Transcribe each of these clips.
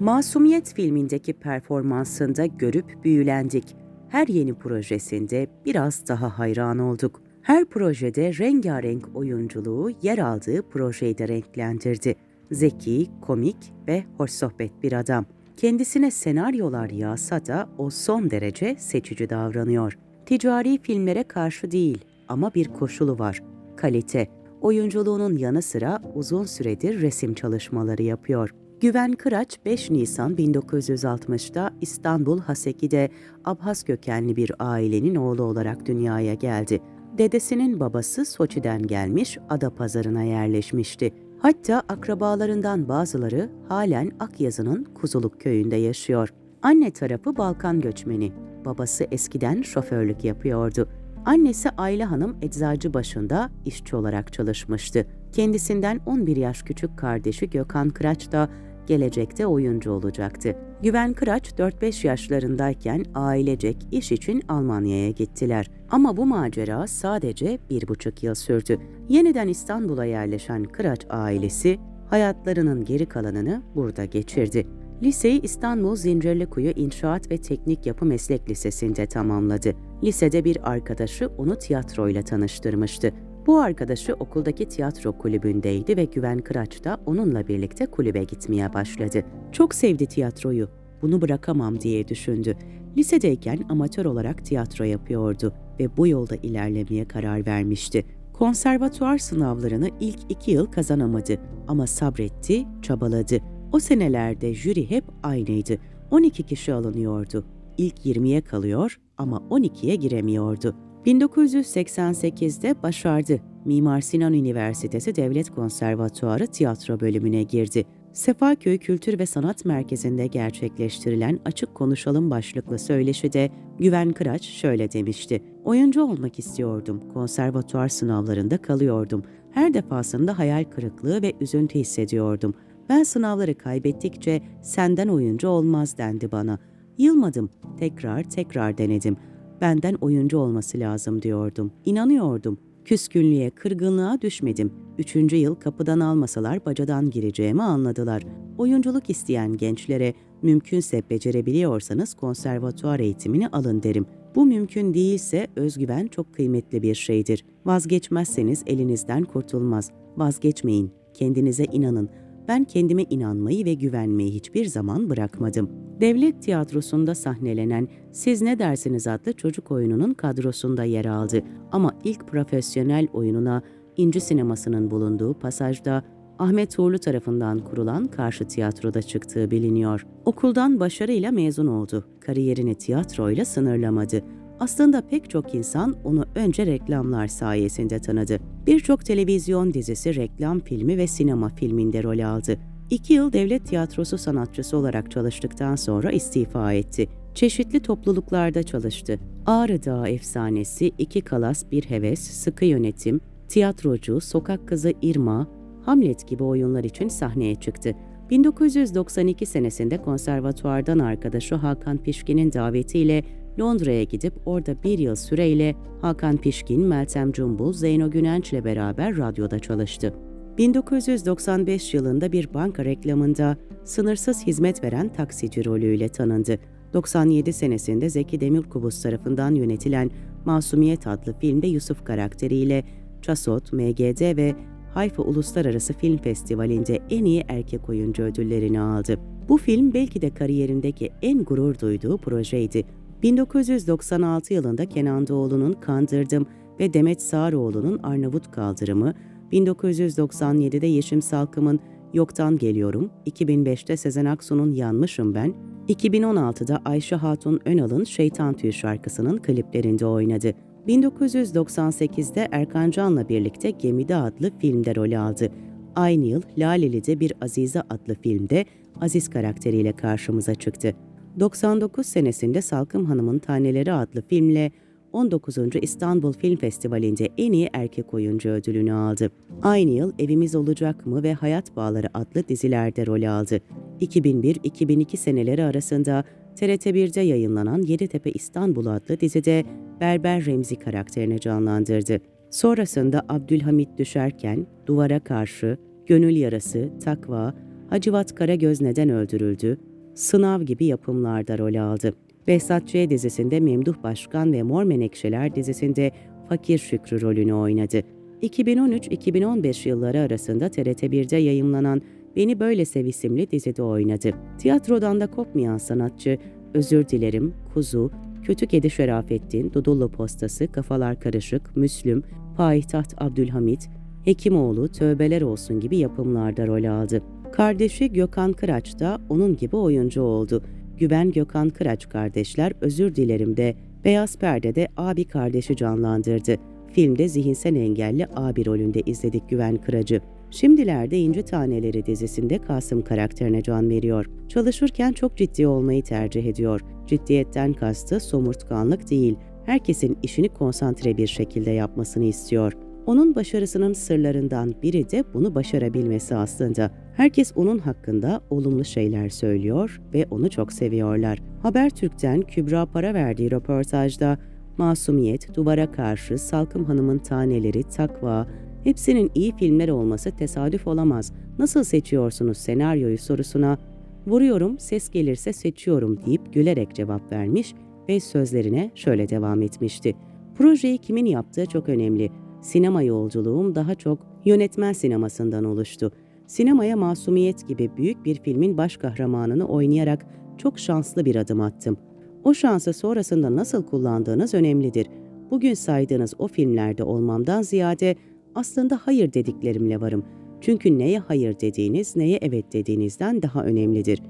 Masumiyet filmindeki performansında görüp büyülendik. Her yeni projesinde biraz daha hayran olduk. Her projede rengarenk oyunculuğu yer aldığı projeyi de renklendirdi. Zeki, komik ve hoş sohbet bir adam. Kendisine senaryolar yağsa da o son derece seçici davranıyor. Ticari filmlere karşı değil ama bir koşulu var. Kalite. Oyunculuğunun yanı sıra uzun süredir resim çalışmaları yapıyor. Güven Kıraç 5 Nisan 1960'da İstanbul Haseki'de Abhaz kökenli bir ailenin oğlu olarak dünyaya geldi. Dedesinin babası Soçi'den gelmiş, Adapazarı'na yerleşmişti. Hatta akrabalarından bazıları halen Akyazı'nın Kuzuluk köyünde yaşıyor. Anne tarafı Balkan göçmeni. Babası eskiden şoförlük yapıyordu. Annesi Ayla Hanım eczacı başında işçi olarak çalışmıştı. Kendisinden 11 yaş küçük kardeşi Gökhan Kıraç da gelecekte oyuncu olacaktı. Güven Kıraç 4-5 yaşlarındayken ailecek iş için Almanya'ya gittiler. Ama bu macera sadece bir buçuk yıl sürdü. Yeniden İstanbul'a yerleşen Kıraç ailesi hayatlarının geri kalanını burada geçirdi. Liseyi İstanbul Zincirlikuyu İnşaat ve Teknik Yapı Meslek Lisesi'nde tamamladı. Lisede bir arkadaşı onu tiyatroyla tanıştırmıştı. Bu arkadaşı okuldaki tiyatro kulübündeydi ve Güven Kıraç da onunla birlikte kulübe gitmeye başladı. Çok sevdi tiyatroyu. Bunu bırakamam diye düşündü. Lisedeyken amatör olarak tiyatro yapıyordu ve bu yolda ilerlemeye karar vermişti. Konservatuar sınavlarını ilk iki yıl kazanamadı ama sabretti, çabaladı. O senelerde jüri hep aynıydı. 12 kişi alınıyordu. İlk 20'ye kalıyor ama 12'ye giremiyordu. 1988'de başardı. Mimar Sinan Üniversitesi Devlet Konservatuarı tiyatro bölümüne girdi. Sefaköy Kültür ve Sanat Merkezi'nde gerçekleştirilen Açık Konuşalım başlıklı söyleşide Güven Kıraç şöyle demişti. Oyuncu olmak istiyordum. Konservatuar sınavlarında kalıyordum. Her defasında hayal kırıklığı ve üzüntü hissediyordum. Ben sınavları kaybettikçe senden oyuncu olmaz dendi bana. Yılmadım. Tekrar tekrar denedim. Benden oyuncu olması lazım diyordum. İnanıyordum. Küskünlüğe, kırgınlığa düşmedim. Üçüncü yıl kapıdan almasalar bacadan gireceğimi anladılar. Oyunculuk isteyen gençlere mümkünse becerebiliyorsanız konservatuar eğitimini alın derim. Bu mümkün değilse özgüven çok kıymetli bir şeydir. Vazgeçmezseniz elinizden kurtulmaz. Vazgeçmeyin. Kendinize inanın. Ben kendime inanmayı ve güvenmeyi hiçbir zaman bırakmadım. Devlet tiyatrosunda sahnelenen Siz Ne Dersiniz adlı çocuk oyununun kadrosunda yer aldı ama ilk profesyonel oyununa İnci Sineması'nın bulunduğu pasajda Ahmet Uğurlu tarafından kurulan karşı tiyatroda çıktığı biliniyor. Okuldan başarıyla mezun oldu. Kariyerini tiyatroyla sınırlamadı. Aslında pek çok insan onu önce reklamlar sayesinde tanıdı. Birçok televizyon dizisi, reklam filmi ve sinema filminde rol aldı. İki yıl devlet tiyatrosu sanatçısı olarak çalıştıktan sonra istifa etti. Çeşitli topluluklarda çalıştı. Ağrı Dağı Efsanesi, İki Kalas Bir Heves, Sıkı Yönetim, Tiyatrocu, Sokak Kızı Irma, Hamlet gibi oyunlar için sahneye çıktı. 1992 senesinde konservatuardan arkadaşı Hakan Pişkin'in davetiyle Londra'ya gidip orada bir yıl süreyle Hakan Pişkin, Meltem Cumbul, Zeyno Günenç'le beraber radyoda çalıştı. 1995 yılında bir banka reklamında sınırsız hizmet veren taksici rolüyle tanındı. 97 senesinde Zeki Demirkubuz tarafından yönetilen Masumiyet adlı filmde Yusuf karakteriyle Çasot, MGD ve Hayfa Uluslararası Film Festivali'nde en iyi erkek oyuncu ödüllerini aldı. Bu film belki de kariyerindeki en gurur duyduğu projeydi. 1996 yılında Kenan Doğulu'nun Kandırdım ve Demet Sağaroğlu'nun Arnavut Kaldırımı, 1997'de Yeşim Salkım'ın Yoktan Geliyorum, 2005'te Sezen Aksu'nun Yanmışım Ben, 2016'da Ayşe Hatun Önal'ın Şeytan Tüyü şarkısının kliplerinde oynadı. 1998'de Erkan Can'la birlikte Gemide adlı filmde rol aldı. Aynı yıl Laleli'de bir Azize adlı filmde Aziz karakteriyle karşımıza çıktı. 99 senesinde Salkım Hanım'ın Taneleri adlı filmle 19. İstanbul Film Festivali'nde en iyi erkek oyuncu ödülünü aldı. Aynı yıl Evimiz Olacak mı ve Hayat Bağları adlı dizilerde rol aldı. 2001-2002 seneleri arasında TRT1'de yayınlanan Yeditepe İstanbul adlı dizide Berber Remzi karakterini canlandırdı. Sonrasında Abdülhamit Düşerken, Duvara Karşı, Gönül Yarası, Takva, Hacivat Karagöz neden öldürüldü? Sınav gibi yapımlarda rol aldı. Behzat Ç. dizisinde Memduh Başkan ve Mor Menekşeler dizisinde Fakir Şükrü rolünü oynadı. 2013-2015 yılları arasında TRT1'de yayımlanan Beni Böyle Sev isimli dizide oynadı. Tiyatrodan da kopmayan sanatçı, Özür Dilerim, Kuzu, Kötü Kedi Şerafettin, Dudullu Postası, Kafalar Karışık, Müslüm, Payitaht Abdülhamit, Hekimoğlu, Tövbeler Olsun gibi yapımlarda rol aldı. Kardeşi Gökhan Kıraç da onun gibi oyuncu oldu. Güven Gökhan Kıraç kardeşler Özür Dilerim de Beyaz Perde'de abi kardeşi canlandırdı. Filmde zihinsel engelli abi rolünde izledik Güven Kıraç'ı. Şimdilerde İnci Taneleri dizisinde Kasım karakterine can veriyor. Çalışırken çok ciddi olmayı tercih ediyor. Ciddiyetten kastı somurtkanlık değil, herkesin işini konsantre bir şekilde yapmasını istiyor. Onun başarısının sırlarından biri de bunu başarabilmesi aslında. Herkes onun hakkında olumlu şeyler söylüyor ve onu çok seviyorlar. Habertürk'ten Kübra para verdiği röportajda Masumiyet, Duvara Karşı, Salkım Hanım'ın Taneleri, Takva, hepsinin iyi filmler olması tesadüf olamaz. Nasıl seçiyorsunuz senaryoyu sorusuna vuruyorum, ses gelirse seçiyorum deyip gülerek cevap vermiş ve sözlerine şöyle devam etmişti. Projeyi kimin yaptığı çok önemli. Sinema yolculuğum daha çok yönetmen sinemasından oluştu. Sinemaya Masumiyet gibi büyük bir filmin baş kahramanını oynayarak çok şanslı bir adım attım. O şansı sonrasında nasıl kullandığınız önemlidir. Bugün saydığınız o filmlerde olmamdan ziyade aslında hayır dediklerimle varım. Çünkü neye hayır dediğiniz, neye evet dediğinizden daha önemlidir.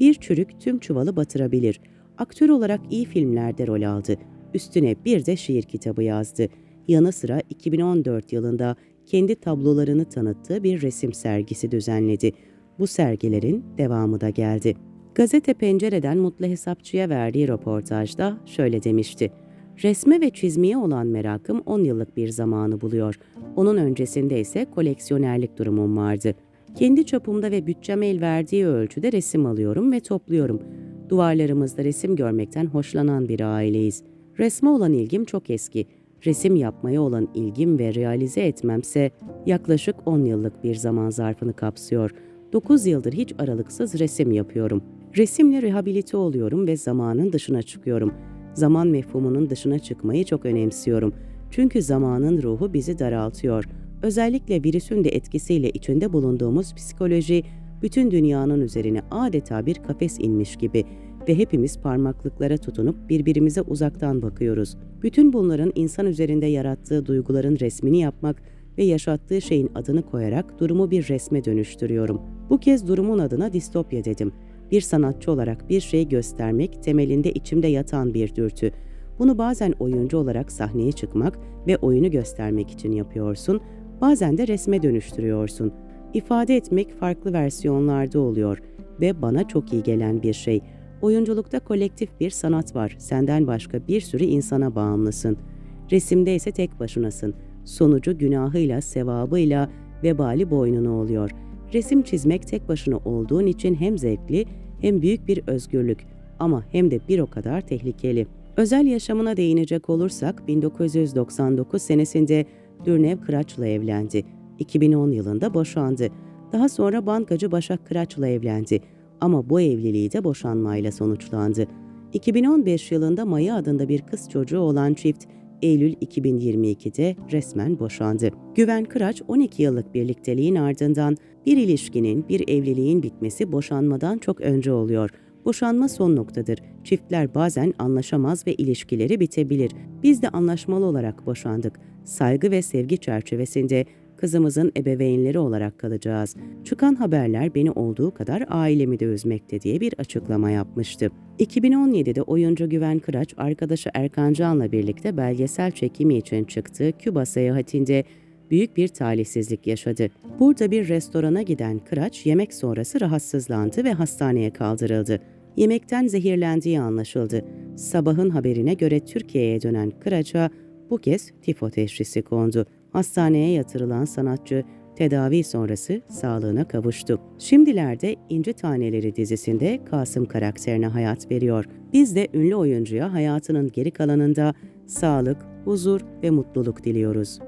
Bir çürük tüm çuvalı batırabilir. Aktör olarak iyi filmlerde rol aldı. Üstüne bir de şiir kitabı yazdı. Yanı sıra 2014 yılında kendi tablolarını tanıttığı bir resim sergisi düzenledi. Bu sergilerin devamı da geldi. Gazete Pencere'den Mutlu Hesapçı'ya verdiği röportajda şöyle demişti. Resme ve çizmeye olan merakım 10 yıllık bir zamanı buluyor. Onun öncesinde ise koleksiyonerlik durumum vardı. Kendi çapımda ve bütçem el verdiği ölçüde resim alıyorum ve topluyorum. Duvarlarımızda resim görmekten hoşlanan bir aileyiz. Resme olan ilgim çok eski. Resim yapmaya olan ilgim ve realize etmemse yaklaşık 10 yıllık bir zaman zarfını kapsıyor. 9 yıldır hiç aralıksız resim yapıyorum. Resimle rehabilite oluyorum ve zamanın dışına çıkıyorum. Zaman mefhumunun dışına çıkmayı çok önemsiyorum. Çünkü zamanın ruhu bizi daraltıyor. Özellikle virüsün de etkisiyle içinde bulunduğumuz psikoloji bütün dünyanın üzerine adeta bir kafes inmiş gibi ve hepimiz parmaklıklara tutunup birbirimize uzaktan bakıyoruz. Bütün bunların insan üzerinde yarattığı duyguların resmini yapmak ve yaşattığı şeyin adını koyarak durumu bir resme dönüştürüyorum. Bu kez durumun adına distopya dedim. Bir sanatçı olarak bir şey göstermek temelinde içimde yatan bir dürtü. Bunu bazen oyuncu olarak sahneye çıkmak ve oyunu göstermek için yapıyorsun, bazen de resme dönüştürüyorsun. İfade etmek farklı versiyonlarda oluyor ve bana çok iyi gelen bir şey. Oyunculukta kolektif bir sanat var. Senden başka bir sürü insana bağımlısın. Resimde ise tek başınasın. Sonucu günahıyla, sevabıyla vebali boynuna oluyor. Resim çizmek tek başına olduğun için hem zevkli hem büyük bir özgürlük ama hem de bir o kadar tehlikeli. Özel yaşamına değinecek olursak 1999 senesinde Dürnev Kıraç'la evlendi. 2010 yılında boşandı. Daha sonra bankacı Başak Kıraç'la evlendi ama bu evliliği de boşanmayla sonuçlandı. 2015 yılında Maya adında bir kız çocuğu olan çift Eylül 2022'de resmen boşandı. Güven Kıraç 12 yıllık birlikteliğin ardından bir ilişkinin, bir evliliğin bitmesi boşanmadan çok önce oluyor. Boşanma son noktadır. Çiftler bazen anlaşamaz ve ilişkileri bitebilir. Biz de anlaşmalı olarak boşandık. Saygı ve sevgi çerçevesinde kızımızın ebeveynleri olarak kalacağız. Çıkan haberler beni olduğu kadar ailemi de üzmekte diye bir açıklama yapmıştı. 2017'de oyuncu Güven Kıraç arkadaşı Erkan Can'la birlikte belgesel çekimi için çıktığı Küba seyahatinde büyük bir talihsizlik yaşadı. Burada bir restorana giden Kıraç yemek sonrası rahatsızlandı ve hastaneye kaldırıldı. Yemekten zehirlendiği anlaşıldı. Sabahın haberine göre Türkiye'ye dönen Kıraç'a bu kez tifo teşhisi kondu. Hastaneye yatırılan sanatçı tedavi sonrası sağlığına kavuştu. Şimdilerde İnci Taneleri dizisinde Kasım karakterine hayat veriyor. Biz de ünlü oyuncuya hayatının geri kalanında sağlık, huzur ve mutluluk diliyoruz.